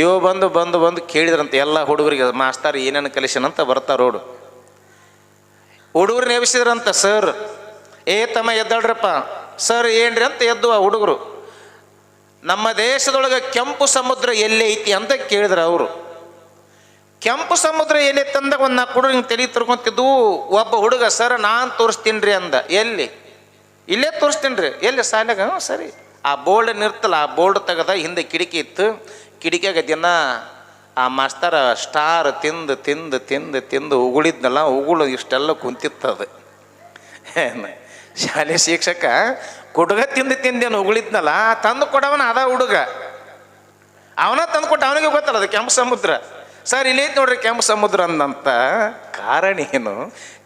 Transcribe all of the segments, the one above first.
ಇವ ಬಂದು ಬಂದು ಬಂದು ಕೇಳಿದ್ರಂತೆ ಎಲ್ಲ ಹುಡುಗರಿಗೆ, ಮಾಸ್ತಾರ, ಏನೇನು ಕಲಿಸನಂತ ಬರ್ತಾರೆ ರೋಡು. ಹುಡುಗರು ನೇಮಿಸಿದ್ರಂತ ಸರ್, ಏ ತಮ್ಮ ಎದ್ದಾಳ್ರಪ್ಪ, ಸರ್ ಏನ್ರಿ ಅಂತ ಎದ್ದು ಆ ಹುಡುಗರು. ನಮ್ಮ ದೇಶದೊಳಗೆ ಕೆಂಪು ಸಮುದ್ರ ಎಲ್ಲಿ ಐತಿ ಅಂತ ಕೇಳಿದ್ರು ಅವರು. ಕೆಂಪು ಸಮುದ್ರ ಎಲ್ಲಿ ತಂದಾಗ ಒಂದು ನಾಲ್ಕು ಹುಡುಗ ತಲೆ ತಿರ್ಕೊಂತಿದ್ದು, ಒಬ್ಬ ಹುಡುಗ, ಸರ್, ನಾನು ತೋರಿಸ್ತೀನಿ ರೀ ಅಂದ. ಎಲ್ಲಿ? ಇಲ್ಲೇ ತೋರಿಸ್ತೀನಿ ಎಲ್ಲಿ? ಸಾಲಾಗ ಸರಿ. ಆ ಬೋರ್ಡ್ ನಿರ್ತಲ್ಲ, ಆ ಬೋರ್ಡ್ ತೆಗೆದ ಹಿಂದೆ ಕಿಟಕಿ ಇತ್ತು. ಕಿಟಕಿಯಾಗ ದಿನ ಆ ಮಾಸ್ತರ ಸ್ಟಾರ್ ತಿಂದು ತಿಂದು ತಿಂದು ತಿಂದು ಉಗುಳಿದ್ನಲ್ಲ, ಉಗುಳು ಇಷ್ಟೆಲ್ಲ ಕುಂತಿತ್ತದು. ಶಾಲೆ ಶಿಕ್ಷಕ ಕುಡುಗ ತಿಂದು ತಿಂದೇನು ಉಗುಳಿದ್ನಲ್ಲ ತಂದು ಕೊಡವನ ಅದ ಹುಡುಗ. ಅವನ ತಂದು ಕೊಟ್ಟ ಅವನಿಗೆ ಗೊತ್ತಲ್ಲ ಅದು ಕೆಂಪು ಸಮುದ್ರ. ಸರ್, ಇಲ್ಲಿ ನೋಡ್ರಿ ಕೆಂಪು ಸಮುದ್ರ ಅಂದಂತ ಕಾರಣ ಏನು?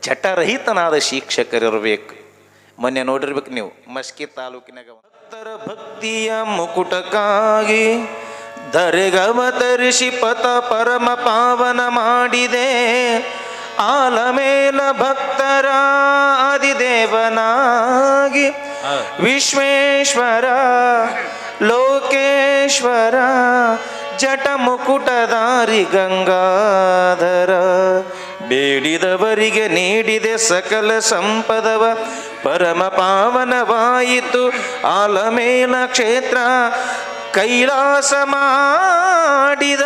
ಚಟರಹಿತನಾದ ಶಿಕ್ಷಕರಿರಬೇಕು. ಮೊನ್ನೆ ನೋಡಿರ್ಬೇಕು ನೀವು, ಮಸ್ಕಿ ತಾಲೂಕಿನಾಗ ಭಕ್ತರ ಭಕ್ತಿಯ ಮುಕುಟಕ್ಕಾಗಿ ಧರೆಗವತರಿಸಿ ಪಥ ಪರಮ ಪಾವನ ಮಾಡಿದೆ. ಆಲಮೇಲ ಭಕ್ತರ ಆದಿದೇವನಾಗಿ. ವಿಶ್ವೇಶ್ವರ ಲೋಕೇಶ್ವರ ಜಟ ಮುಕುಟದಾರಿ ಗಂಗಾಧರ. ಬೇಡಿದವರಿಗೆ ನೀಡಿದೆ ಸಕಲ ಸಂಪದವ. ಪರಮ ಪಾವನವಾಯಿತು. ಆಲಮೇಲ ಕ್ಷೇತ್ರ ಕೈಲಾಸ ಮಾಡಿದ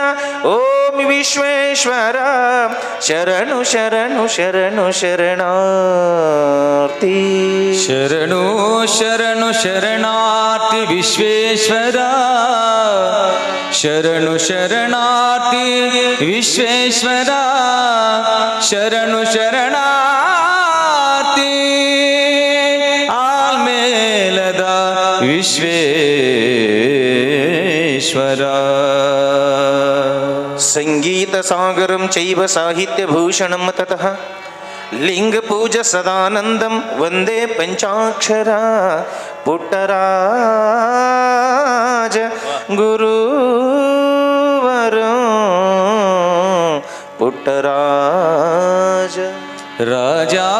ಓಂ ವಿಶ್ವೇಶ್ವರ. ಶರಣು ಶರಣು ಶರಣು, ಶರಣಾರ್ಥಿ. ಶರಣು ಶರಣು, ಶರಣಾರ್ಥಿ ವಿಶ್ವೇಶ್ವರ. ಶರಣು, ಶರಣಾರ್ಥಿ ವಿಶ್ವೇಶ್ವರ. ಶರಣು, ಶರಣಾರ್ಥಿ ಆಲ್ಮೇಲದ ವಿಶ್ವೇಶ್ವರ. सागर सागरं तत। लिंग पूज लिङ्गपूजसदानन्दं वंदे पंचाक्षरा पुटराज गुरु पुटराज राजा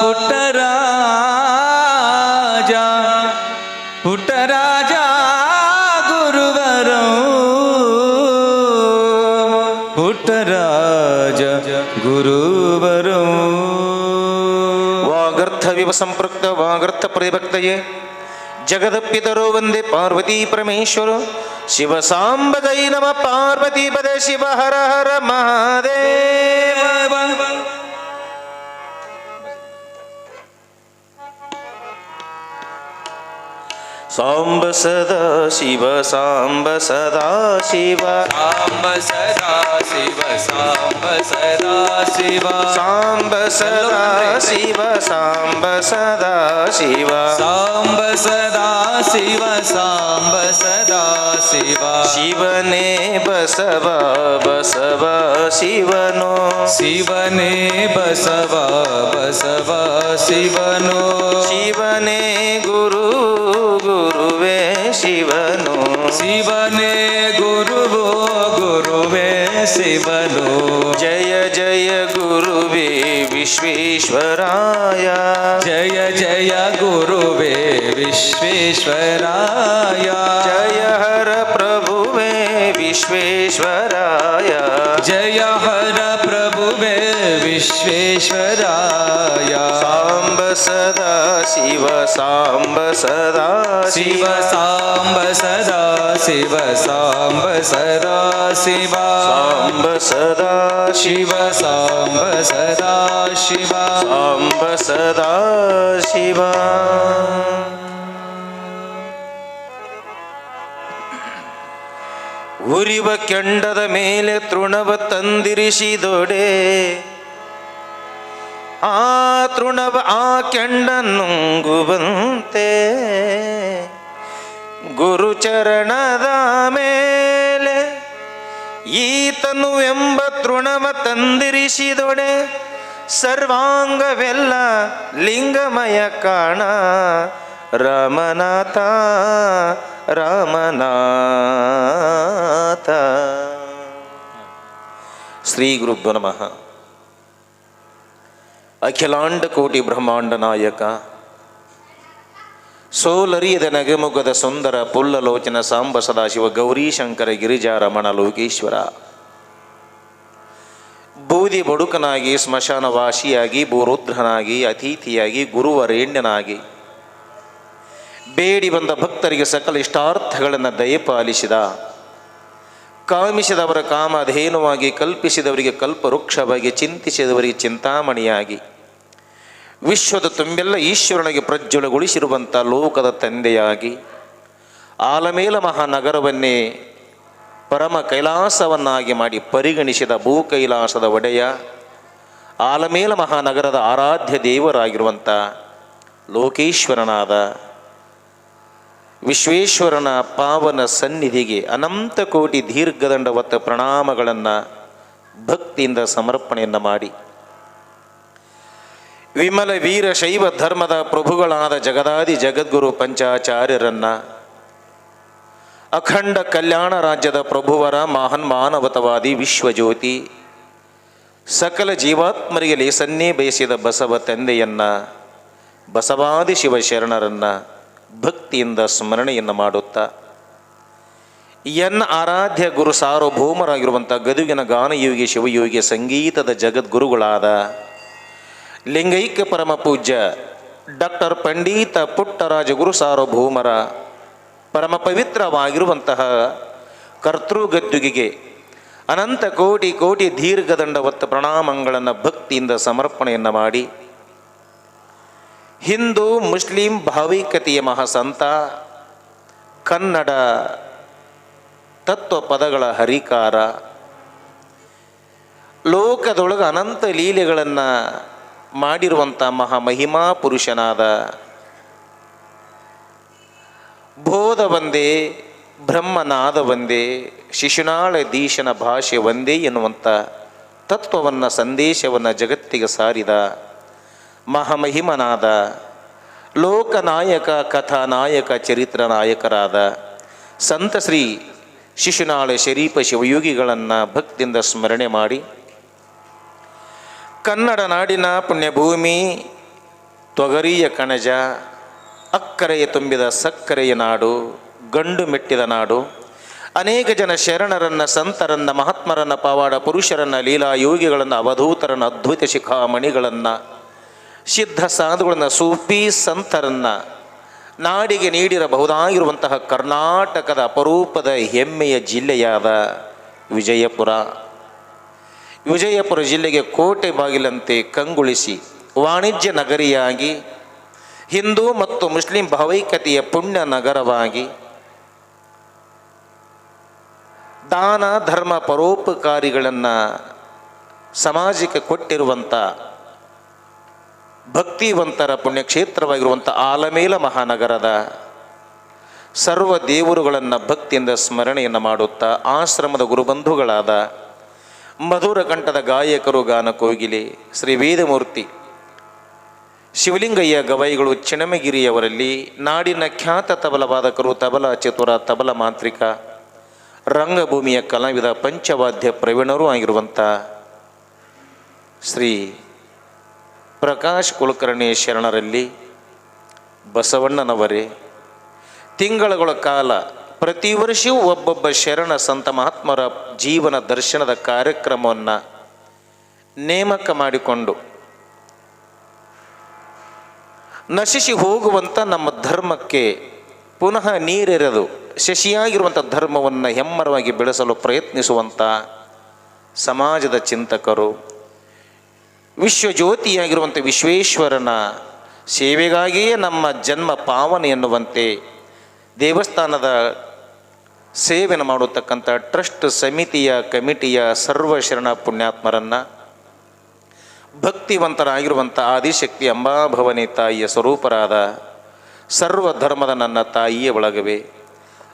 पुटराजा पुटराजा गुरुभक्तराज गुरुवरो वागर्थविव सम्पृक्त वागर्थप्रियभक्तये जगदपितरो वन्दे पार्वती परमेश्वर शिवसाम्बदै नमः पार्वतीपदे शिव हर हर महादेव साम्ब सदा शिव साम्ब सदा शिव साम्ब सदा ಶಿವ ಸಾಂಬ ಸದಾ ಶಿವ ಸಾಂಬ ಸದಾ ಶಿವ ಸಾಂಬ ಸದಾ ಶಿವ ಸಾಂಬ ಸದಾ ಶಿವ ಸಾಂಬ ಸದಾ ಶಿವ ಸಾಂಬ ಸದಾ ಶಿವ ಶಿವನೇ ಬಸವ ಬಸವ ಶಿವನೋ. ಶಿವನೇ ಬಸವ ಬಸವ ಶಿವನೋ. ಶಿವನೇ ಗುರು ಗುರುವೇ ಶಿವನು. ಶಿವನೇ ಗುರುವೋ शिवनो जय जय गुरुवे विश्वेश्वराय। जय जय गुरुवे विश्वेश्वराय। जय हर प्रभुवे विश्वेश्वराय। विश्वेश्वराय साम्ब सदा शिव साम्ब सदा शिव साम्ब सदा शिव साम्ब सदा शिव साम्ब सदा शिव साम्ब सदा शिव साम्ब सदा शिव ಉರಿವ ಕೆಂಡದ ಮೇಲೆ ತೃಣವ ತಂದಿರಿಸಿದೊಡೆ ಆ ತೃಣವ ಆ ಕೆಂಡ ನುಂಗುವಂತೆ ಗುರುಚರಣದ ಮೇಲೆ ಈತನು ಎಂಬ ತೃಣವ ತಂದಿರಿಸಿದೊಡೆ ಸರ್ವಾಂಗವೆಲ್ಲ ಲಿಂಗಮಯ ಕಾಣ. ರಾಮನಾಥ ರಾಮನಾಥ. ಶ್ರೀ ಗುರುಭ್ಯೋ ನಮಃ. ಅಖಿಲಾಂಡ ಕೋಟಿ ಬ್ರಹ್ಮಾಂಡ ನಾಯಕ. ಸೋಲರಿಯದ ನಗೆಮುಗದ ಸುಂದರ ಪುಲ್ಲಲೋಚನ ಸಾಂಬ ಸದಾಶಿವ ಗೌರೀಶಂಕರ ಗಿರಿಜಾ ರಮಣ ಲೋಕೇಶ್ವರ ಬೂದಿ ಬಡುಕನಾಗಿ, ಸ್ಮಶಾನವಾಸಿಯಾಗಿ, ಭೂರುದ್ರನಾಗಿ, ಅತಿಥಿಯಾಗಿ, ಗುರುವರೇಣ್ಯನಾಗಿ. ಬೇಡಿ ಬಂದ ಭಕ್ತರಿಗೆ ಸಕಲ ಇಷ್ಟಾರ್ಥಗಳನ್ನು ದಯಪಾಲಿಸಿದ ಕಾಮಿಸಿದವರ ಕಾಮಧೇನುವಾಗಿ ಕಲ್ಪಿಸಿದವರಿಗೆ ಕಲ್ಪವೃಕ್ಷವಾಗಿ, ಚಿಂತಿಸಿದವರಿಗೆ ಚಿಂತಾಮಣಿಯಾಗಿ. ವಿಶ್ವದ ತುಂಬೆಲ್ಲ ಈಶ್ವರನಿಗೆ ಪ್ರಜ್ವಲಗೊಳಿಸಿರುವಂಥ ಲೋಕದ ತಂದೆಯಾಗಿ ಆಲಮೇಲ ಮಹಾನಗರವನ್ನೇ ಪರಮ ಕೈಲಾಸವನ್ನಾಗಿ ಮಾಡಿ ಪರಿಗಣಿಸಿದ ಭೂ ಕೈಲಾಸದ ಒಡೆಯ ಆಲಮೇಲ ಮಹಾನಗರದ ಆರಾಧ್ಯ ದೇವರಾಗಿರುವಂಥ ಲೋಕೇಶ್ವರನಾದ ವಿಶ್ವೇಶ್ವರನ ಪಾವನ ಸನ್ನಿಧಿಗೆ ಅನಂತ ಕೋಟಿ ದೀರ್ಘದಂಡವತ್ತ ಪ್ರಣಾಮಗಳನ್ನು ಭಕ್ತಿಯಿಂದ ಸಮರ್ಪಣೆಯನ್ನು ಮಾಡಿ ವಿಮಲ ವೀರ ಶೈವ ಧರ್ಮದ ಪ್ರಭುಗಳಾದ ಜಗದಾದಿ ಜಗದ್ಗುರು ಪಂಚಾಚಾರ್ಯರನ್ನ ಅಖಂಡ ಕಲ್ಯಾಣ ರಾಜ್ಯದ ಪ್ರಭುವರ ಮಹಾನ್ ಮಾನವತವಾದಿ ವಿಶ್ವಜ್ಯೋತಿ ಸಕಲ ಜೀವಾತ್ಮರಿಗೆ ಲೇಸನ್ನೇ ಬಯಸಿದ ಬಸವ ತಂದೆಯನ್ನ, ಬಸವಾದಿ ಶಿವಶರಣರನ್ನ ಭಕ್ತಿಯಿಂದ ಸ್ಮರಣೆಯನ್ನು ಮಾಡುತ್ತಾ ಎನ್ನ ಆರಾಧ್ಯ ಗುರು ಸಾರ್ವಭೌಮರಾಗಿರುವಂಥ ಗದುಗಿನ ಗಾನಯೋಗಿ ಶಿವಯೋಗಿ ಸಂಗೀತದ ಜಗದ್ಗುರುಗಳಾದ ಲಿಂಗೈಕ್ಯ ಪರಮ ಪೂಜ್ಯ ಡಾಕ್ಟರ್ ಪಂಡಿತ ಪುಟ್ಟರಾಜ ಗುರು ಸಾರ್ವಭೌಮರ ಪರಮ ಪವಿತ್ರವಾಗಿರುವಂತಹ ಕರ್ತೃಗದ್ದುಗಿಗೆ ಅನಂತ ಕೋಟಿ ಕೋಟಿ ದೀರ್ಘದಂಡವತ್ತ ಪ್ರಣಾಮಗಳನ್ನು ಭಕ್ತಿಯಿಂದ ಸಮರ್ಪಣೆಯನ್ನು ಮಾಡಿ ಹಿಂದೂ ಮುಸ್ಲಿಂ ಭಾವಿಕತೆಯ ಮಹಾಸಂತ ಕನ್ನಡ ತತ್ವ ಪದಗಳ ಹರಿಕಾರ ಲೋಕದೊಳಗೆ ಅನಂತ ಲೀಲೆಗಳನ್ನು ಮಾಡಿರುವಂಥ ಮಹಾಮಹಿಮಾ ಪುರುಷನಾದ ಬೋಧ ಒಂದೇ ಬ್ರಹ್ಮನಾದ ಒಂದೇ ಶಿಶುನಾಳ ದೀಶನ ಭಾಷೆ ಒಂದೇ ಎನ್ನುವಂಥ ತತ್ವವನ್ನು, ಸಂದೇಶವನ್ನು ಜಗತ್ತಿಗೆ ಸಾರಿದ ಮಹಾಮಹಿಮನಾದ ಲೋಕನಾಯಕ, ಕಥಾನಾಯಕ ಚರಿತ್ರ ನಾಯಕರಾದ ಸಂತ ಶ್ರೀ ಶಿಶುನಾಳ ಶರೀಪ ಶಿವಯೋಗಿಗಳನ್ನು ಭಕ್ತಿಯಿಂದ ಸ್ಮರಣೆ ಮಾಡಿ ಕನ್ನಡ ನಾಡಿನ ಪುಣ್ಯಭೂಮಿ, ತೊಗರಿಯ ಕಣಜ, ಅಕ್ಕರೆಯ ತುಂಬಿದ ಸಕ್ಕರೆಯ ನಾಡು, ಗಂಡು ಮೆಟ್ಟಿದ ನಾಡು. ಅನೇಕ ಜನ ಶರಣರನ್ನ, ಸಂತರನ್ನ, ಮಹಾತ್ಮರನ್ನ, ಪವಾಡ ಪುರುಷರನ್ನ, ಲೀಲಾ ಯೋಗಿಗಳನ್ನ, ಅವಧೂತರನ್ನ, ಅದ್ಭುತ ಶಿಖಾಮಣಿಗಳನ್ನು, ಸಿದ್ಧ ಸಾಧುಗಳನ್ನು, ಸೂಫಿ ಸಂತರನ್ನ ನಾಡಿಗೆ ನೀಡಿರಬಹುದಾಗಿರುವಂತಹ ಕರ್ನಾಟಕದ ಅಪರೂಪದ ಹೆಮ್ಮೆಯ ಜಿಲ್ಲೆಯಾದ ವಿಜಯಪುರ. ವಿಜಯಪುರ ಜಿಲ್ಲೆಗೆ ಕೋಟೆ ಬಾಗಿಲಂತೆ ಕಂಗೊಳಿಸಿ ವಾಣಿಜ್ಯ ನಗರಿಯಾಗಿ, ಹಿಂದೂ ಮತ್ತು ಮುಸ್ಲಿಂ ಭಾವೈಕ್ಯತೆಯ ಪುಣ್ಯ ನಗರವಾಗಿ ದಾನ ಧರ್ಮ ಪರೋಪಕಾರಿಗಳನ್ನು ಸಮಾಜಕ್ಕೆ ಕೊಟ್ಟಿರುವಂಥ ಭಕ್ತಿವಂತರ ಪುಣ್ಯಕ್ಷೇತ್ರವಾಗಿರುವಂಥ ಆಲಮೇಲ ಮಹಾನಗರದ ಸರ್ವ ದೇವರುಗಳನ್ನು ಭಕ್ತಿಯಿಂದ ಸ್ಮರಣೆಯನ್ನು ಮಾಡುತ್ತಾ ಆಶ್ರಮದ ಗುರುಬಂಧುಗಳಾದ ಮಧುರ ಕಂಠದ ಗಾಯಕರು ಗಾನ ಕೋಗಿಲೆ, ಶ್ರೀ ವೇದಮೂರ್ತಿ. ಶಿವಲಿಂಗಯ್ಯ ಗವೈಗಳು ಚಿಣಮಗಿರಿಯವರಲ್ಲಿ ನಾಡಿನ ಖ್ಯಾತ ತಬಲ ವಾದಕರು ತಬಲ ಚತುರ, ತಬಲ ಮಾಂತ್ರಿಕ, ರಂಗಭೂಮಿಯ ಕಲಾವಿದ, ಪಂಚವಾದ್ಯ ಪ್ರವೀಣರೂ ಆಗಿರುವಂಥ ಶ್ರೀ ಪ್ರಕಾಶ್ ಕುಲಕರ್ಣಿ ಶರಣರಲ್ಲಿ ಬಸವಣ್ಣನವರೇ. ತಿಂಗಳುಗಳ ಕಾಲ ಪ್ರತಿ ವರ್ಷವೂ ಒಬ್ಬೊಬ್ಬ ಶರಣ ಸಂತ ಮಹಾತ್ಮರ ಜೀವನ ದರ್ಶನದ ಕಾರ್ಯಕ್ರಮವನ್ನು ನೇಮಕ ಮಾಡಿಕೊಂಡು ನಶಿಸಿ ಹೋಗುವಂಥ ನಮ್ಮ ಧರ್ಮಕ್ಕೆ ಪುನಃ ನೀರೆರೆದು ಶಶಿಯಾಗಿರುವಂಥ ಧರ್ಮವನ್ನು ಹೆಮ್ಮರವಾಗಿ ಬೆಳೆಸಲು ಪ್ರಯತ್ನಿಸುವಂಥ ಸಮಾಜದ ಚಿಂತಕರು ವಿಶ್ವಜ್ಯೋತಿಯಾಗಿರುವಂಥ ವಿಶ್ವೇಶ್ವರನ ಸೇವೆಗಾಗಿಯೇ ನಮ್ಮ ಜನ್ಮ ಪಾವನೆ ಎನ್ನುವಂತೆ ದೇವಸ್ಥಾನದ ಸೇವೆಯನ್ನು ಮಾಡತಕ್ಕಂಥ ಟ್ರಸ್ಟ್ ಸಮಿತಿಯ ಕಮಿಟಿಯ ಸರ್ವ ಶರಣ ಪುಣ್ಯಾತ್ಮರನ್ನು ಭಕ್ತಿವಂತರಾಗಿರುವಂಥ ಆದಿಶಕ್ತಿ ಅಂಬಾಭವನಿ ತಾಯಿಯ ಸ್ವರೂಪರಾದ ಸರ್ವ ಧರ್ಮದ ನನ್ನ ತಾಯಿಯ ಒಳಗವೇ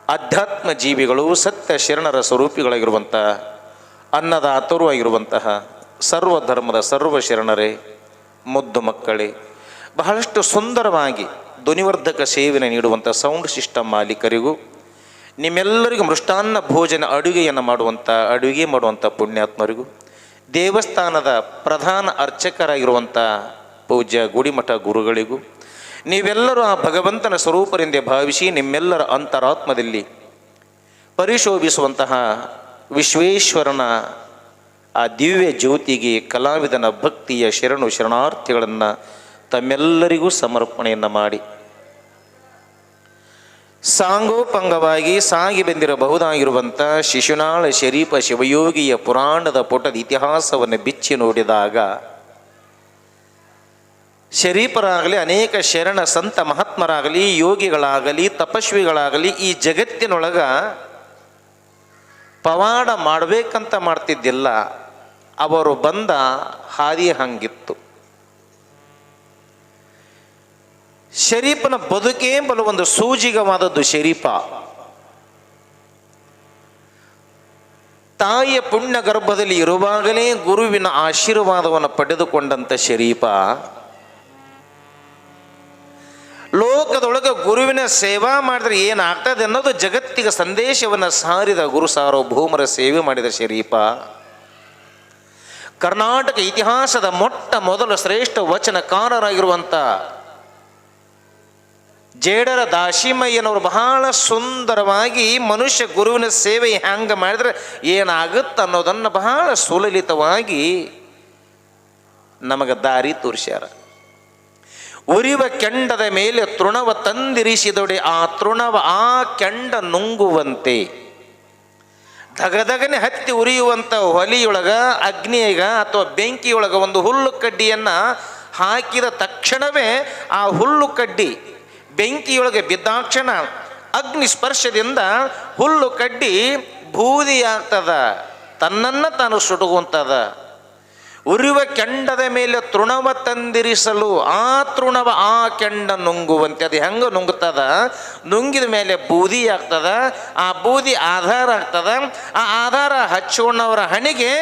ಅಧ್ಯಾತ್ಮ ಜೀವಿಗಳು ಸತ್ಯ ಶರಣರ ಸ್ವರೂಪಿಗಳಾಗಿರುವಂಥ ಅನ್ನದಾತರು ಆಗಿರುವಂತಹ ಸರ್ವ ಧರ್ಮದ ಸರ್ವ ಶರಣರೇ ಮುದ್ದು ಮಕ್ಕಳೇ ಬಹಳಷ್ಟು ಸುಂದರವಾಗಿ ಧ್ವನಿವರ್ಧಕ ಸೇವನೆ ನೀಡುವಂಥ ಸೌಂಡ್ ಸಿಸ್ಟಮ್ ಮಾಲೀಕರಿಗೂ, ನಿಮ್ಮೆಲ್ಲರಿಗೂ ಮೃಷ್ಟಾನ್ನ ಭೋಜನ ಅಡುಗೆಯನ್ನು ಮಾಡುವಂಥ, ಅಡುಗೆ ಮಾಡುವಂಥ ಪುಣ್ಯಾತ್ಮರಿಗೂ, ದೇವಸ್ಥಾನದ ಪ್ರಧಾನ ಅರ್ಚಕರಾಗಿರುವಂಥ ಪೂಜ್ಯ ಗುಡಿಮಠ ಗುರುಗಳಿಗೂ, ನೀವೆಲ್ಲರೂ ಆ ಭಗವಂತನ ಸ್ವರೂಪರೆಂದೇ ಭಾವಿಸಿ ನಿಮ್ಮೆಲ್ಲರ ಅಂತರಾತ್ಮದಲ್ಲಿ ಪರಿಶೋಭಿಸುವಂತಹ ವಿಶ್ವೇಶ್ವರನ ಆ ದಿವ್ಯ ಜ್ಯೋತಿಗೆ ಕಲಾವಿದನ ಭಕ್ತಿಯ ಶರಣು ಶರಣಾರ್ಥಿಗಳನ್ನು ತಮ್ಮೆಲ್ಲರಿಗೂ ಸಮರ್ಪಣೆಯನ್ನು ಮಾಡಿ. ಸಾಂಗೋಪಂಗವಾಗಿ ಸಾಗಿ ಬಂದಿರಬಹುದಾಗಿರುವಂಥ ಶಿಶುನಾಳ ಶರೀಫ ಶಿವಯೋಗಿಯ ಪುರಾಣದ ಪುಟದ ಇತಿಹಾಸವನ್ನು ಬಿಚ್ಚಿ ನೋಡಿದಾಗ ಶರೀಫರಾಗಲಿ ಅನೇಕ ಶರಣ ಸಂತ ಮಹಾತ್ಮರಾಗಲಿ, ಯೋಗಿಗಳಾಗಲಿ, ತಪಸ್ವಿಗಳಾಗಲಿ ಈ ಜಗತ್ತಿನೊಳಗ ಪವಾಡ ಮಾಡಬೇಕಂತ ಮಾಡ್ತಿದ್ದಿಲ್ಲ. ಅವರು ಬಂದ ಹಾದಿ ಹಂಗಿತ್ತು. ಶರೀಫನ ಬದುಕೇ ಒಂದು ಸೂಜಿಗವಾದದ್ದು ಶರೀಫ. ತಾಯಿಯ ಪುಣ್ಯ ಗರ್ಭದಲ್ಲಿ ಇರುವಾಗಲೇ ಗುರುವಿನ ಆಶೀರ್ವಾದವನ್ನು ಪಡೆದುಕೊಂಡಂಥ ಶರೀಫ. ಲೋಕದೊಳಗೆ ಗುರುವಿನ ಸೇವಾ ಮಾಡಿದ್ರೆ ಏನಾಗ್ತದೆ ಅನ್ನೋದು ಜಗತ್ತಿಗೆ ಸಂದೇಶವನ್ನು ಸಾರಿದ ಗುರು ಸಾರ್ವಭೌಮರ ಸೇವೆ ಮಾಡಿದ ಶರೀಫ. ಕರ್ನಾಟಕ ಇತಿಹಾಸದ ಮೊಟ್ಟ ಮೊದಲ ಶ್ರೇಷ್ಠ ವಚನಕಾರರಾಗಿರುವಂಥ ಜೇಡರ ದಾಶಿಮಯ್ಯನವರು ಬಹಳ ಸುಂದರವಾಗಿ ಮನುಷ್ಯ ಗುರುವಿನ ಸೇವೆ ಹ್ಯಾಂಗ ಮಾಡಿದ್ರೆ ಏನಾಗುತ್ತೆ ಅನ್ನೋದನ್ನು ಬಹಳ ಸುಲಲಿತವಾಗಿ ನಮಗೆ ದಾರಿ ತೋರಿಸ್ಯಾರ. ಉರಿವ ಕೆಂಡದ ಮೇಲೆ ತೃಣವ ತಂದಿರಿಸಿದೊಡೆ ಆ ತೃಣವ ಆ ಕೆಂಡ ನುಂಗುವಂತೆ. ಧಗಧಗನೆ ಹತ್ತಿ ಉರಿಯುವಂಥ ಹೊಲಿಯೊಳಗ ಅಗ್ನಿಯಾಗ ಅಥವಾ ಬೆಂಕಿಯೊಳಗ ಒಂದು ಹುಲ್ಲು ಕಡ್ಡಿಯನ್ನು ಹಾಕಿದ ತಕ್ಷಣವೇ ಆ ಹುಲ್ಲು ಕಡ್ಡಿ ಬೆಂಕಿಯೊಳಗೆ ಬಿದ್ದಾಕ್ಷಣ ಅಗ್ನಿ ಸ್ಪರ್ಶದಿಂದ ಹುಲ್ಲು ಕಡ್ಡಿ ಬೂದಿಯಾಗ್ತದ. ತನ್ನನ್ನು ತಾನು ಸುಡುವಂಥದ ಉರಿವ ಕೆಂಡದ ಮೇಲೆ ತೃಣವ ತಂದಿರಿಸಲು ಆ ತೃಣವ ಆ ಕೆಂಡ ನುಂಗುವಂತೆ ಅದು ಹೆಂಗೆ ನುಂಗ್ತದ ನುಂಗಿದ ಮೇಲೆ ಬೂದಿ ಆಗ್ತದ. ಆ ಬೂದಿ ಆಧಾರ ಆಗ್ತದ. ಆ ಆಧಾರ ಹಚ್ಚೋಣವರ ಹಣೆಗೆ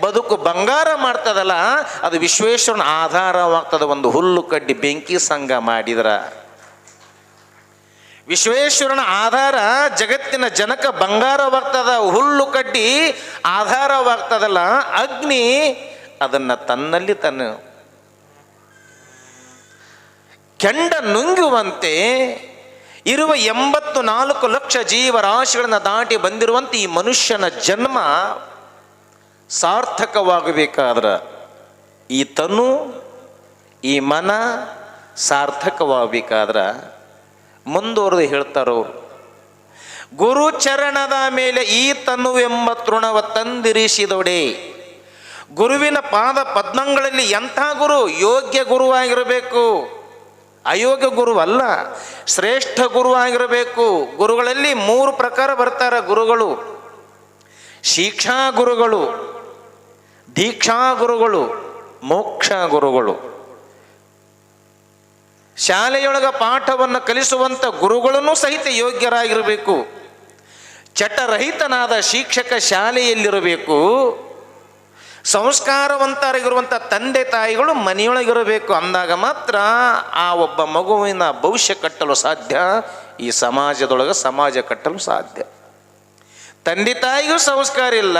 ಬದುಕು ಬಂಗಾರ ಮಾಡ್ತದಲ್ಲ, ಅದು ವಿಶ್ವೇಶ್ವರನ ಆಧಾರವಾಗ್ತದ. ಒಂದು ಹುಲ್ಲು ಕಡ್ಡಿ ಬೆಂಕಿ ಸಂಘ ಮಾಡಿದ್ರ. ವಿಶ್ವೇಶ್ವರನ ಆಧಾರ ಜಗತ್ತಿನ ಜನಕ ಬಂಗಾರವಾಗ್ತದ ಹುಲ್ಲು ಕಡ್ಡಿ ಆಧಾರವಾಗ್ತದಲ್ಲ ಅಗ್ನಿ ಅದನ್ನು ತನ್ನಲ್ಲಿ ತನ್ನ ಕೆಂಡ ನುಂಗುವಂತೆ ಇರುವ ಎಂಬತ್ತು ನಾಲ್ಕು ಲಕ್ಷ ಜೀವರಾಶಿಗಳನ್ನು ದಾಟಿ ಬಂದಿರುವಂತೆ ಈ ಮನುಷ್ಯನ ಜನ್ಮ ಸಾರ್ಥಕವಾಗಬೇಕಾದ್ರೆ ಈ ತನು, ಈ ಮನ ಸಾರ್ಥಕವಾಗಬೇಕಾದ್ರೆ ಮುಂದುವರೆದು ಹೇಳ್ತಾರೋ, ಗುರು ಚರಣದ ಮೇಲೆ ಈ ತನುವೆಂಬ ತೃಣವ ತಂದಿರಿಸಿದೊಡೆ ಗುರುವಿನ ಪಾದ ಪದ್ಮಗಳಲ್ಲಿ ಎಂಥ ಗುರು? ಯೋಗ್ಯ ಗುರುವಾಗಿರಬೇಕು. ಅಯೋಗ್ಯ ಗುರುವಲ್ಲ, ಶ್ರೇಷ್ಠ ಗುರುವಾಗಿರಬೇಕು. ಗುರುಗಳಲ್ಲಿ ಮೂರು ಪ್ರಕಾರ ಬರ್ತಾರೆ ಗುರುಗಳು. ಶಿಕ್ಷಾ ಗುರುಗಳು, ದೀಕ್ಷಾ ಗುರುಗಳು, ಮೋಕ್ಷ ಗುರುಗಳು. ಶಾಲೆಯೊಳಗ ಪಾಠವನ್ನು ಕಲಿಸುವಂಥ ಗುರುಗಳನ್ನು ಸಹಿತ ಯೋಗ್ಯರಾಗಿರಬೇಕು. ಚಟರಹಿತನಾದ ಶಿಕ್ಷಕ ಶಾಲೆಯಲ್ಲಿರಬೇಕು. ಸಂಸ್ಕಾರವಂತರಾಗಿರುವಂಥ ತಂದೆ ತಾಯಿಗಳು ಮನೆಯೊಳಗಿರಬೇಕು. ಅಂದಾಗ ಮಾತ್ರ ಆ ಒಬ್ಬ ಮಗುವಿನ ಭವಿಷ್ಯ ಕಟ್ಟಲು ಸಾಧ್ಯ, ಈ ಸಮಾಜದೊಳಗೆ ಸಮಾಜ ಕಟ್ಟಲು ಸಾಧ್ಯ. ತಂದೆ ತಾಯಿಗೂ ಸಂಸ್ಕಾರ ಇಲ್ಲ.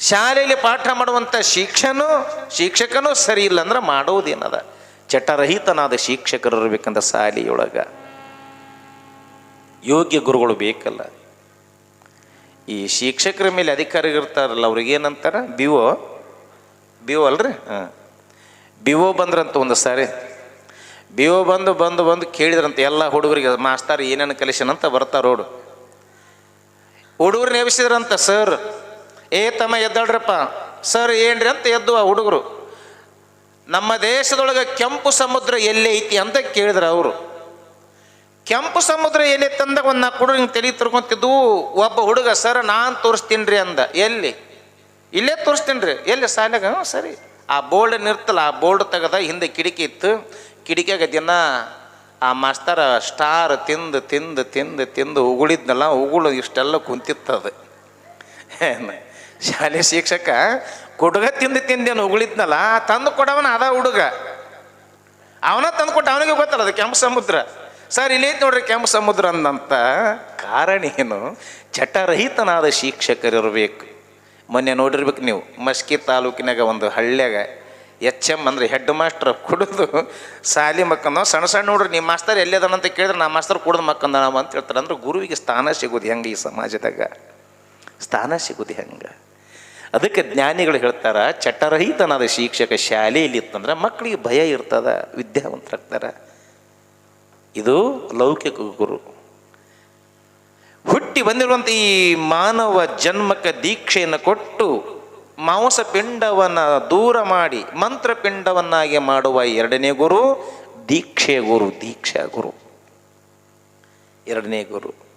ಶಾಲೆಯಲ್ಲಿ ಪಾಠ ಮಾಡುವಂಥ ಶಿಕ್ಷನು, ಶಿಕ್ಷಕನೂ ಸರಿ ಇಲ್ಲ ಅಂದ್ರೆ ಮಾಡೋದೇನದ? ಚಟರಹಿತನಾದ ಶಿಕ್ಷಕರು ಇರಬೇಕಂತ ಶಾಲೆಯೊಳಗೆ ಯೋಗ್ಯ ಗುರುಗಳು ಬೇಕಲ್ಲ. ಈ ಶಿಕ್ಷಕರ ಮೇಲೆ ಅಧಿಕಾರಿಗಳಿರ್ತಾರಲ್ಲ ಅವ್ರಿಗೆ ಏನಂತಾರ ಬಿ ಓ ಅಲ್ರಿ? ಹಾಂ. ಓ ಬಂದ್ರಂತ ಒಂದು ಸಾರಿ. ಬಿಓ ಬಂದು ಬಂದು ಬಂದು ಕೇಳಿದ್ರಂತ ಎಲ್ಲ ಹುಡುಗರಿಗೆ, ಮಾಸ್ತಾರ ಏನೇನು ಕಲಿಸನಂತ ಬರ್ತಾರೆ ರೋಡು ಹುಡುಗರು ನೇಮಿಸಿದ್ರಂತ ಸರ್, ಏ ತಮ್ಮ ಎದ್ದಾಳ್ರಪ್ಪ, ಸರ್ ಏನ್ರಿ? ಅಂತ ಎದ್ದು ಆ ಹುಡುಗರು. ನಮ್ಮ ದೇಶದೊಳಗೆ ಕೆಂಪು ಸಮುದ್ರ ಎಲ್ಲಿ ಐತಿ ಅಂತ ಕೇಳಿದ್ರು ಅವರು. ಕೆಂಪು ಸಮುದ್ರ ಎಲ್ಲಿ ತಂದಾಗ ಒಂದು ನಾಲ್ಕು ಹುಡುಗ ಹಿಂಗೆ ತಲೆ ತಿರ್ಕೊಂತಿದ್ದು ಒಬ್ಬ ಹುಡುಗ, ಸರ್, ನಾನು ತೋರಿಸ್ತೀನಿ ರೀ ಅಂದ. ಎಲ್ಲಿ? ಇಲ್ಲೇ ತೋರಿಸ್ತೀನಿ ರೀ ಎಲ್ಲಿ ಸಾಲಾಗ ಸರಿ. ಆ ಬೋರ್ಡ್ ನಿರ್ತಲ್ಲ ಆ ಬೋರ್ಡ್ ತೆಗೆದ ಹಿಂದೆ ಕಿಟಕಿ ಇತ್ತು. ಕಿಟಕಿಯಾಗ ದಿನ ಆ ಮಾಸ್ತರ ಸ್ಟಾರ್ ತಿಂದು ತಿಂದು ತಿಂದು ತಿಂದು ಉಗುಳಿದ್ನಲ್ಲ, ಉಗುಳು ಇಷ್ಟೆಲ್ಲ ಕುಂತಿತ್ತದು. ಶಾಲೆ ಶಿಕ್ಷಕ, ಕುಡುಗ ತಿಂದು ತಿಂದೇನು ಉಗುಳಿದ್ನಲ್ಲ, ತಂದು ಕೊಡವನ ಅದ ಹುಡುಗ. ಅವನ ತಂದು ಕೊಟ್ಟ ಅವನಿಗೆ ಗೊತ್ತಲ್ಲ ಅದು ಕೆಂಪು ಸಮುದ್ರ. ಸರ್, ಇಲ್ಲಿ ನೋಡ್ರಿ ಕೆಂಪು ಸಮುದ್ರ ಅಂದಂತ ಕಾರಣ ಏನು? ಚಟರಹಿತನಾದ ಶಿಕ್ಷಕರಿರಬೇಕು ಮೊನ್ನೆ ನೋಡಿರ್ಬೇಕು ನೀವು, ಮಸ್ಕಿ ತಾಲೂಕಿನಾಗ ಒಂದು ಹಳ್ಳ್ಯಾಗ ಎಚ್ ಎಂ ಅಂದ್ರೆ ಹೆಡ್ ಮಾಸ್ಟರ್ ಕುಡಿದು ಸಾಲಿ ಮಕ್ಕಂದ ಸಣ್ಣ ಸಣ್ಣ ನೋಡ್ರಿ ನಿಮ್ಮ ಮಾಸ್ತರ್ ಎಲ್ಲಿದಾನ ಅಂತ ಕೇಳಿದ್ರೆ ನಾ ಮಾಸ್ತರ್ ಕುಡಿದು ಮಕ್ಕಂದ ನಾವು ಅಂತ ಹೇಳ್ತಾರೆ. ಅಂದ್ರೆ ಗುರುವಿಗೆ ಸ್ಥಾನ ಸಿಗೋದು ಹೆಂಗೆ ಈ ಸಮಾಜದಾಗ? ಸ್ಥಾನ ಸಿಗೋದು ಹೆಂಗೆ? ಅದಕ್ಕೆ ಜ್ಞಾನಿಗಳು ಹೇಳ್ತಾರ ಚಟರಹಿತನಾದ ಶಿಕ್ಷಕ ಶಾಲೆಯಲ್ಲಿ ಇತ್ತಂದ್ರೆ ಮಕ್ಕಳಿಗೆ ಭಯ ಇರ್ತದ, ವಿದ್ಯಾವಂತರಾಗ್ತಾರೆ. ಇದು ಲೌಕಿಕ ಗುರು. ಹುಟ್ಟಿ ಬಂದಿರುವಂಥ ಈ ಮಾನವ ಜನ್ಮಕ್ಕೆ ದೀಕ್ಷೆಯನ್ನು ಕೊಟ್ಟು ಮಾಂಸ ಪಿಂಡವನ್ನು ದೂರ ಮಾಡಿ ಮಂತ್ರ ಪಿಂಡವನ್ನಾಗಿ ಮಾಡುವ ಎರಡನೇ ಗುರು ದೀಕ್ಷೆ ಗುರು, ದೀಕ್ಷಾ ಗುರು. ಎರಡನೇ ಗುರು.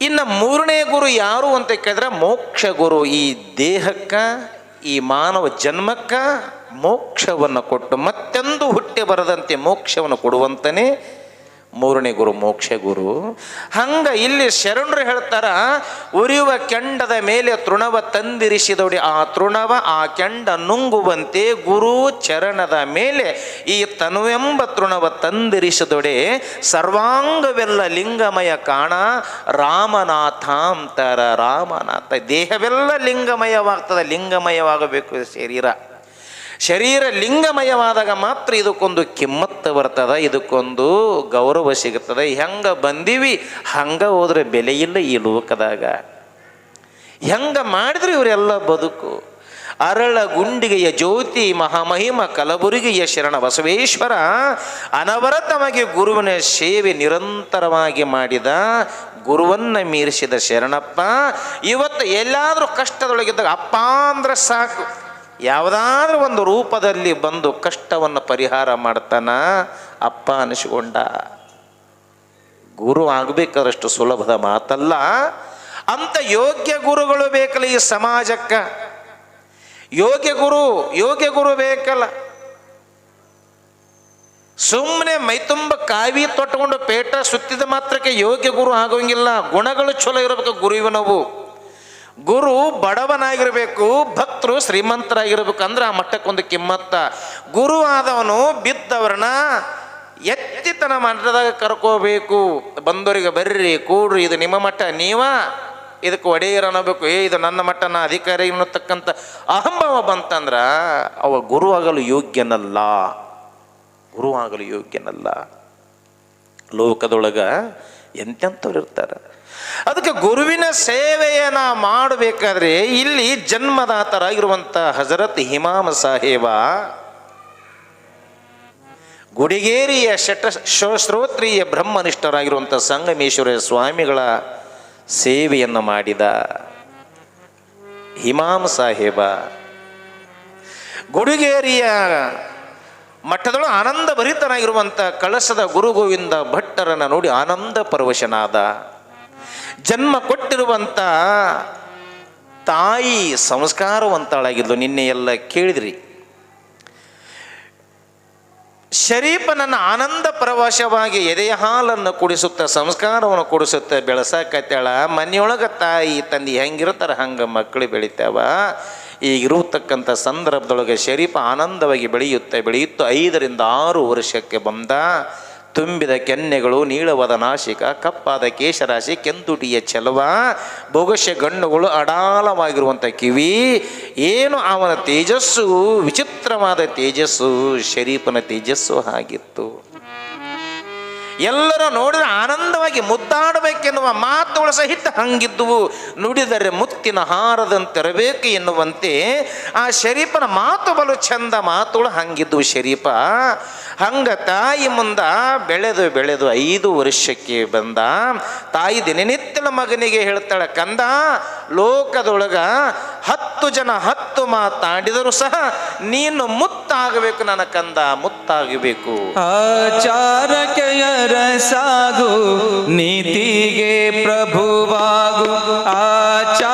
ಇನ್ನು ಮೂರನೇ ಗುರು ಯಾರು ಅಂತ ಕೇಳಿದ್ರೆ ಮೋಕ್ಷ ಗುರು ಈ ದೇಹಕ್ಕ, ಈ ಮಾನವ ಜನ್ಮಕ್ಕ ಮೋಕ್ಷವನ್ನು ಕೊಟ್ಟು ಮತ್ತೆಂದು ಹುಟ್ಟಿ ಬರದಂತೆ ಮೋಕ್ಷವನ್ನು ಕೊಡುವಂತನೇ ಮೂರನೇ ಗುರು, ಮೋಕ್ಷ ಗುರು. ಹಂಗ ಇಲ್ಲಿ ಶರಣರು ಹೇಳ್ತಾರ, ಉರಿಯುವ ಕೆಂಡದ ಮೇಲೆ ತೃಣವ ತಂದಿರಿಸಿದೋಡಿ ಆ ತೃಣವ, ಆ ಕೆಂಡ ನುಂಗುವಂತೆ ಗುರು ಚರಣದ ಮೇಲೆ ಈ ತನುವೆಂಬ ತೃಣವ ತಂದಿರಿಸಿದೊಡೆ ಸರ್ವಾಂಗವೆಲ್ಲ ಲಿಂಗಮಯ ಕಾಣ, ರಾಮನಾಥಾಂತರ, ರಾಮನಾಥ, ದೇಹವೆಲ್ಲ ಲಿಂಗಮಯವಾಗ್ತದೆ, ಲಿಂಗಮಯವಾಗಬೇಕು ಶರೀರ. ಶರೀರ ಲಿಂಗಮಯವಾದಾಗ ಮಾತ್ರ ಇದಕ್ಕೊಂದು ಕಿಮ್ಮತ್ತು ಬರ್ತದ, ಇದಕ್ಕೊಂದು ಗೌರವ ಸಿಗುತ್ತದೆ. ಹೆಂಗೆ ಬಂದೀವಿ? ಹಂಗೆ ಹೋದ್ರೆ ಬೆಲೆ ಇಲ್ಲ ಈ ಲೋಕದಾಗ. ಹೆಂಗೆ ಮಾಡಿದ್ರೆ ಇವರೆಲ್ಲ ಬದುಕು. ಅರಳ ಗುಂಡಿಗೆಯ ಜ್ಯೋತಿ, ಮಹಾಮಹಿಮ, ಕಲಬುರಗಿಯ ಶರಣ ಬಸವೇಶ್ವರ, ಅನವರತವಾಗಿ ಗುರುವಿನ ಸೇವೆ ನಿರಂತರವಾಗಿ ಮಾಡಿದ ಗುರುವನ್ನ ಮೀರಿಸಿದ ಶರಣಪ್ಪ, ಇವತ್ತು ಎಲ್ಲಾದರೂ ಕಷ್ಟದೊಳಗಿದ್ದಾಗ ಅಪ್ಪ ಅಂದ್ರೆ ಸಾಕು. ಯಾವುದಾದ್ರೂ ಒಂದು ರೂಪದಲ್ಲಿ ಬಂದು ಕಷ್ಟವನ್ನು ಪರಿಹಾರ ಮಾಡ್ತಾನ, ಅಪ್ಪ ಅನಿಸಿಕೊಂಡ. ಗುರು ಆಗಬೇಕಾದಷ್ಟು ಸುಲಭದ ಮಾತಲ್ಲ. ಅಂತ ಯೋಗ್ಯ ಗುರುಗಳು ಬೇಕಲ್ಲ ಈ ಸಮಾಜಕ್ಕೆ. ಯೋಗ್ಯ ಗುರು ಯೋಗ್ಯ ಗುರು ಬೇಕಲ್ಲ. ಸುಮ್ಮನೆ ಮೈತುಂಬ ಕಾವಿ ತೊಟ್ಟುಕೊಂಡು ಪೇಟ ಸುತ್ತಿದ ಮಾತ್ರಕ್ಕೆ ಯೋಗ್ಯ ಗುರು ಆಗೋಂಗಿಲ್ಲ. ಗುಣಗಳು ಚಲೋ ಇರಬೇಕು ಗುರುವಿನವು. ಗುರು ಬಡವನಾಗಿರಬೇಕು, ಭಕ್ತರು ಶ್ರೀಮಂತರಾಗಿರ್ಬೇಕು ಅಂದ್ರೆ ಆ ಮಟ್ಟಕ್ಕೊಂದು ಕಿಮ್ಮತ್ತ. ಗುರು ಆದವನು ಬಿದ್ದವ್ರನ್ನ ತನ್ನ ಮಟ್ಟದಾಗ ಕರ್ಕೋಬೇಕು. ಬಂದವರಿಗೆ ಬರ್ರಿ, ಕೂಡ್ರಿ, ಇದು ನಿಮ್ಮ ಮಠ, ನೀವ ಇದಕ್ಕೆ ಒಡೆಯರ್ ಅನ್ನಬೇಕು. ಏ, ಇದು ನನ್ನ ಮಟ್ಟನ ಅಧಿಕಾರಿ ಅನ್ನತಕ್ಕಂಥ ಅಹಂಭವ ಬಂತಂದ್ರ ಅವ ಗುರು ಆಗಲು ಯೋಗ್ಯನಲ್ಲ. ಗುರು ಆಗಲು ಯೋಗ್ಯನಲ್ಲ. ಲೋಕದೊಳಗ ಎಂತೆಂಥವ್ರು ಇರ್ತಾರೆ. ಅದಕ್ಕೆ ಗುರುವಿನ ಸೇವೆಯನ್ನು ಮಾಡಬೇಕಾದ್ರೆ ಇಲ್ಲಿ ಜನ್ಮದಾತರಾಗಿರುವಂಥ ಹಜರತ್ ಹಿಮಾಮ ಸಾಹೇಬ ಗುಡಿಗೇರಿಯ ಶಟ ಶ್ರೋ- ಶ್ರೋತ್ರಿಯ ಬ್ರಹ್ಮನಿಷ್ಠರಾಗಿರುವಂಥ ಸಂಗಮೇಶ್ವರ ಸ್ವಾಮಿಗಳ ಸೇವೆಯನ್ನು ಮಾಡಿದ ಹಿಮಾಮ ಸಾಹೇಬ. ಗುಡಿಗೇರಿಯ ಮಠದಳು ಆನಂದ ಭರಿತನಾಗಿರುವಂಥ ಕಳಸದ ಗುರು ಗೋವಿಂದ ಭಟ್ಟರನ್ನ ನೋಡಿ ಆನಂದ ಪರವಶನಾದ. ಜನ್ಮ ಕೊಟ್ಟಿರುವಂಥ ತಾಯಿ ಸಂಸ್ಕಾರವಂತಳಾಗಿದ್ಲು. ನಿನ್ನೆ ಎಲ್ಲ ಕೇಳಿದ್ರಿ. ಶರೀಫನನ್ನು ಆನಂದ ಪ್ರವಾಸವಾಗಿ ಎದೆಯ ಹಾಲನ್ನು ಕುಡಿಸುತ್ತ, ಸಂಸ್ಕಾರವನ್ನು ಕೊಡಿಸುತ್ತ ಬೆಳೆಸಕತ್ತಾಳ. ಮನೆಯೊಳಗೆ ತಾಯಿ, ತಂದೆ ಹೆಂಗಿರ್ತಾರೆ ಹಂಗೆ ಮಕ್ಕಳು ಬೆಳಿತಾವ. ಈಗಿರತಕ್ಕಂಥ ಸಂದರ್ಭದೊಳಗೆ ಶರೀಫ ಆನಂದವಾಗಿ ಬೆಳೆಯುತ್ತೆ ಬೆಳೆಯುತ್ತೋ ಐದರಿಂದ ಆರು ವರ್ಷಕ್ಕೆ ಬಂದ ತುಂಬಿದ ಕೆನ್ನೆಗಳು ನೀಳವಾದ ನಾಶಿಕ, ಕಪ್ಪಾದ ಕೇಶರಾಶಿ, ಕೆಂದುಟಿಯ ಚೆಲುವ ಬೊಗಶೆ ಗಣ್ಣುಗಳು ಅಡಾಲವಾಗಿರುವಂಥ ಕಿವಿ, ಏನು ಅವನ ತೇಜಸ್ಸು, ವಿಚಿತ್ರವಾದ ತೇಜಸ್ಸು, ಶರೀಫನ ತೇಜಸ್ಸು ಆಗಿತ್ತು ಎಲ್ಲರೂ ನೋಡಿದ್ರೆ ಆನಂದವಾಗಿ ಮುದ್ದಾಡಬೇಕೆನ್ನುವ ಮಾತುಗಳು ಸಹಿತ ಹಂಗಿದ್ದುವು. ನುಡಿದರೆ ಮುತ್ತಿನ ಹಾರದಂತಿರಬೇಕು ಎನ್ನುವಂತೆ ಆ ಶರೀಫನ ಮಾತು ಬಲು ಚಂದ ಮಾತುಗಳು ಹಂಗಿದ್ವು ಶರೀಫ. ಹಂಗ ತಾಯಿ ಮುಂದ ಬೆಳೆದು ಬೆಳೆದು ಐದು ವರ್ಷಕ್ಕೆ ಬಂದ. ತಾಯಿ ದಿನನಿತ್ಯನ ಮಗನಿಗೆ ಹೇಳ್ತಾಳೆ, ಕಂದ, ಲೋಕದೊಳಗ ಹತ್ತು ಜನ ಹತ್ತು ಮಾತಾಡಿದರೂ ಸಹ ನೀನು ಮುತ್ತಾಗಬೇಕು ನನ್ನ ಕಂದ, ಮುತ್ತಾಗಬೇಕು. ಆಚಾರಕೆಯರ ಸಾಗು नीतिगे प्रभुवागु आचार